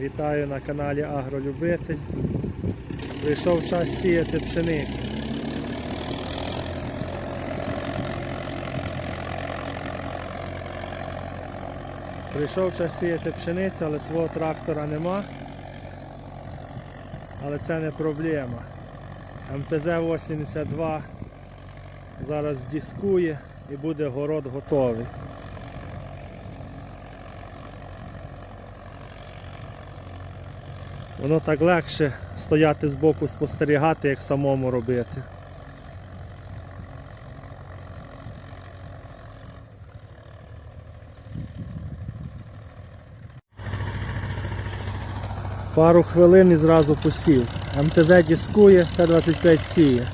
Вітаю на каналі Агролюбитель. Прийшов час сіяти пшеницю. Прийшов час сіяти пшеницю, але свого трактора нема. Але це не проблема. МТЗ-82 зараз дискує і буде город готовий. Воно так легше стояти збоку, спостерігати, як самому робити. Пару хвилин і зразу посів. МТЗ дискує, Т-25 сіє.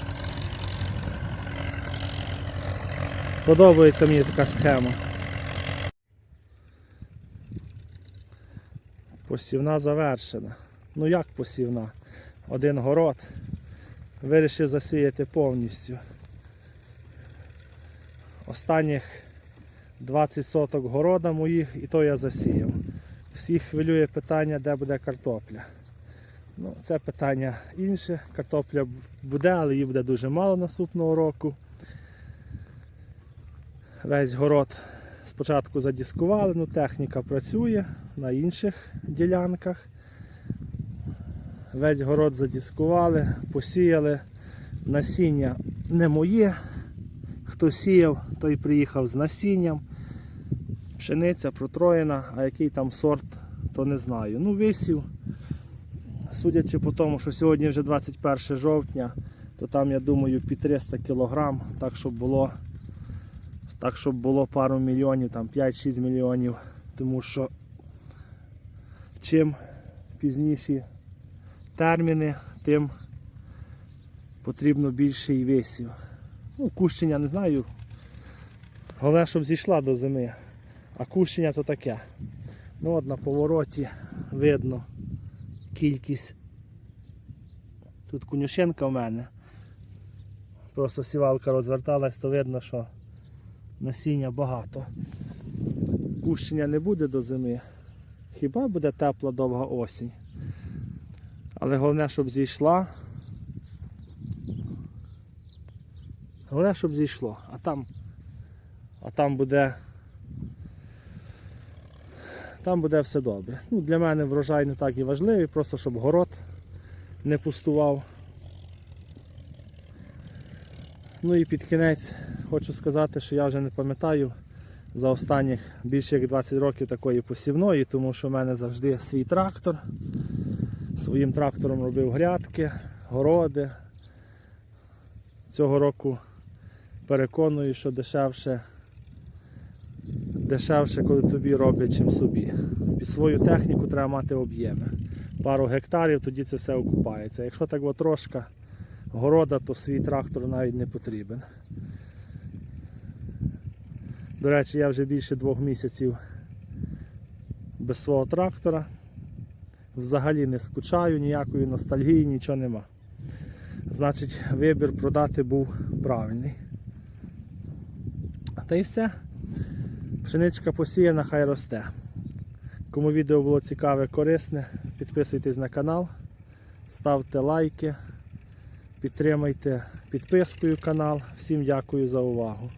Подобається мені така схема. Посівна завершена. Ну як посівна? Один город. Вирішив засіяти повністю. Останніх 20 соток города моїх і то я засіяв. Всіх хвилює питання, де буде картопля. Ну, це питання інше. Картопля буде, але її буде дуже мало наступного року. Весь город спочатку задіскували, ну техніка працює на інших ділянках. Весь город задіскували, посіяли. Насіння не моє. Хто сіяв, той приїхав з насінням. Пшениця протроєна, а який там сорт, то не знаю. Ну, висів. Судячи по тому, що сьогодні вже 21 жовтня, то там, я думаю, під 300 кг, так щоб було, так, щоб було пару мільйонів, там 5-6 мільйонів. Тому що чим пізніші терміни, тим потрібно більше і висів. Ну, кущення не знаю. Головне, щоб зійшла до зими. А кущення то таке. Ну от на повороті видно кількість. Тут конюшенка в мене. Просто сівалка розверталась, то видно, що насіння багато. Кущення не буде до зими. Хіба буде тепла довга осінь. Але головне, щоб зійшла. Головне, щоб зійшло. А там, а там буде. Там буде все добре. Ну, Для мене врожай не так і важливий, просто щоб город не пустував. Ну і під кінець хочу сказати, що я вже не пам'ятаю за останніх більше як 20 років такої посівної, тому що в мене завжди свій трактор. Своїм трактором робив грядки, городи. Цього року переконую, що дешевше, дешевше, коли тобі роблять, чим собі. Під свою техніку треба мати об'єми. Пару гектарів, тоді це все окупається. Якщо так от трошка города, то свій трактор навіть не потрібен. До речі, я вже більше двох місяців без свого трактора. Взагалі не скучаю, ніякої ностальгії, нічого нема. Значить, вибір продати був правильний. Та й все. Пшеничка посіяна, хай росте. Кому відео було цікаве, корисне, підписуйтесь на канал, ставте лайки, підтримайте підпискою канал. Всім дякую за увагу.